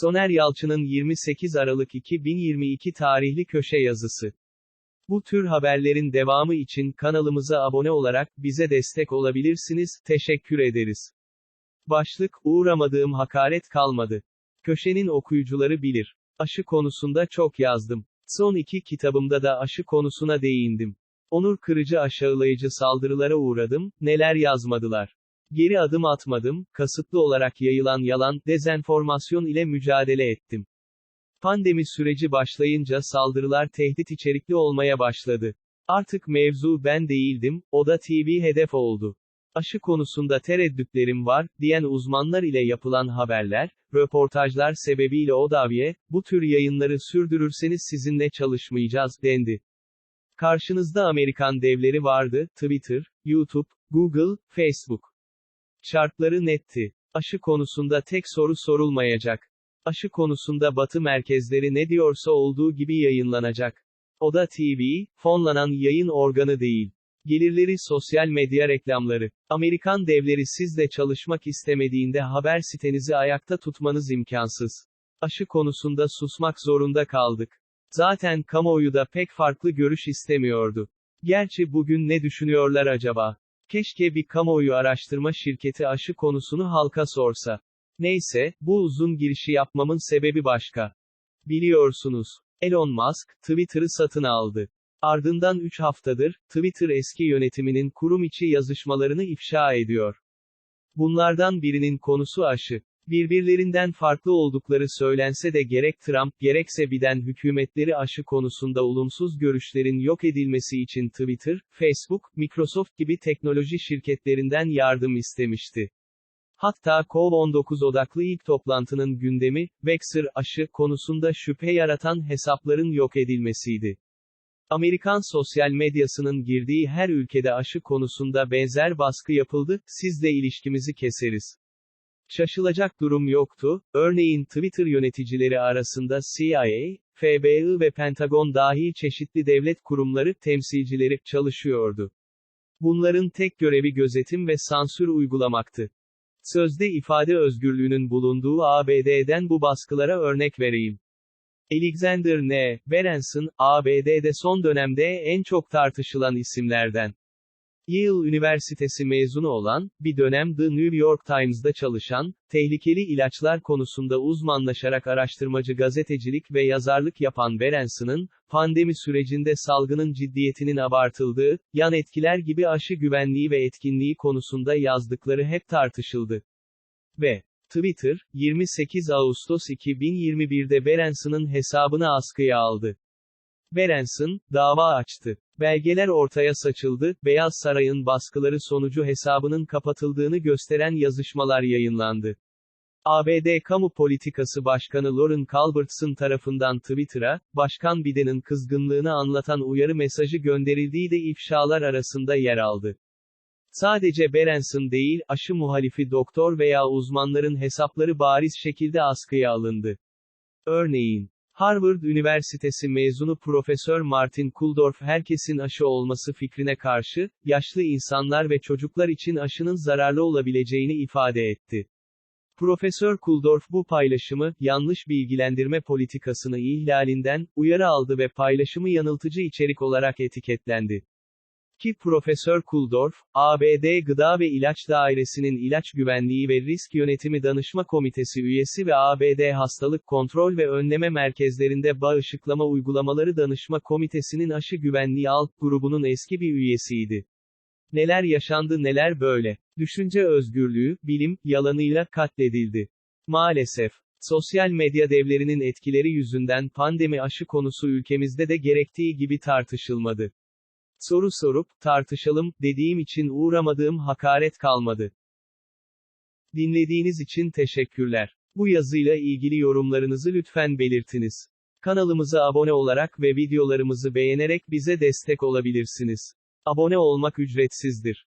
Soner Yalçın'ın 28 Aralık 2022 tarihli köşe yazısı. Bu tür haberlerin devamı için kanalımıza abone olarak bize destek olabilirsiniz. Teşekkür ederiz. Başlık, uğramadığım hakaret kalmadı. Köşenin okuyucuları bilir. Aşı konusunda çok yazdım. Son iki kitabımda da aşı konusuna değindim. Onur kırıcı aşağılayıcı saldırılara uğradım, neler yazmadılar. Geri adım atmadım, kasıtlı olarak yayılan yalan, dezenformasyon ile mücadele ettim. Pandemi süreci başlayınca saldırılar tehdit içerikli olmaya başladı. Artık mevzu ben değildim, o da TV hedef oldu. Aşı konusunda tereddütlerim var, diyen uzmanlar ile yapılan haberler, röportajlar sebebiyle Odaviye, bu tür yayınları sürdürürseniz sizinle çalışmayacağız, dendi. Karşınızda Amerikan devleri vardı, Twitter, YouTube, Google, Facebook. Şartları netti. Aşı konusunda tek soru sorulmayacak. Aşı konusunda Batı merkezleri ne diyorsa olduğu gibi yayınlanacak. O da TV, fonlanan yayın organı değil. Gelirleri sosyal medya reklamları. Amerikan devleri sizle çalışmak istemediğinde haber sitenizi ayakta tutmanız imkansız. Aşı konusunda susmak zorunda kaldık. Zaten kamuoyu da pek farklı görüş istemiyordu. Gerçi bugün ne düşünüyorlar acaba? Keşke bir kamuoyu araştırma şirketi aşı konusunu halka sorsa. Neyse, bu uzun girişi yapmamın sebebi başka. Biliyorsunuz, Elon Musk, Twitter'ı satın aldı. Ardından 3 haftadır, Twitter eski yönetiminin kurum içi yazışmalarını ifşa ediyor. Bunlardan birinin konusu aşı. Birbirlerinden farklı oldukları söylense de gerek Trump gerekse Biden hükümetleri aşı konusunda olumsuz görüşlerin yok edilmesi için Twitter, Facebook, Microsoft gibi teknoloji şirketlerinden yardım istemişti. Hatta COV-19 odaklı ilk toplantının gündemi, Vexer aşı konusunda şüphe yaratan hesapların yok edilmesiydi. Amerikan sosyal medyasının girdiği her ülkede aşı konusunda benzer baskı yapıldı, sizle ilişkimizi keseriz. Şaşılacak durum yoktu, örneğin Twitter yöneticileri arasında CIA, FBI ve Pentagon dahil çeşitli devlet kurumları temsilcileri çalışıyordu. Bunların tek görevi gözetim ve sansür uygulamaktı. Sözde ifade özgürlüğünün bulunduğu ABD'den bu baskılara örnek vereyim. Alexander N. Berenson, ABD'de son dönemde en çok tartışılan isimlerden. Yale Üniversitesi mezunu olan, bir dönem The New York Times'da çalışan, tehlikeli ilaçlar konusunda uzmanlaşarak araştırmacı gazetecilik ve yazarlık yapan Berenson'ın, pandemi sürecinde salgının ciddiyetinin abartıldığı, yan etkiler gibi aşı güvenliği ve etkinliği konusunda yazdıkları hep tartışıldı. Ve Twitter, 28 Ağustos 2021'de Berenson'ın hesabını askıya aldı. Berenson, dava açtı. Belgeler ortaya saçıldı, Beyaz Saray'ın baskıları sonucu hesabının kapatıldığını gösteren yazışmalar yayınlandı. ABD Kamu Politikası Başkanı Lauren Culbertson tarafından Twitter'a, Başkan Biden'in kızgınlığını anlatan uyarı mesajı gönderildiği de ifşalar arasında yer aldı. Sadece Berenson değil, aşı muhalifi doktor veya uzmanların hesapları bariz şekilde askıya alındı. Örneğin, Harvard Üniversitesi mezunu Profesör Martin Kulldorff herkesin aşı olması fikrine karşı, yaşlı insanlar ve çocuklar için aşının zararlı olabileceğini ifade etti. Profesör Kulldorff bu paylaşımı, yanlış bilgilendirme politikasını ihlalinden, uyarı aldı ve paylaşımı yanıltıcı içerik olarak etiketlendi. Ki Profesör Kulldorff, ABD Gıda ve İlaç Dairesi'nin İlaç Güvenliği ve Risk Yönetimi Danışma Komitesi üyesi ve ABD Hastalık Kontrol ve Önleme Merkezlerinde Bağışıklama Uygulamaları Danışma Komitesi'nin aşı güvenliği alt grubunun eski bir üyesiydi. Neler yaşandı neler böyle. Düşünce özgürlüğü, bilim, yalanıyla katledildi. Maalesef. Sosyal medya devlerinin etkileri yüzünden pandemi aşı konusu ülkemizde de gerektiği gibi tartışılmadı. Soru sorup, tartışalım, dediğim için uğramadığım hakaret kalmadı. Dinlediğiniz için teşekkürler. Bu yazıyla ilgili yorumlarınızı lütfen belirtiniz. Kanalımıza abone olarak ve videolarımızı beğenerek bize destek olabilirsiniz. Abone olmak ücretsizdir.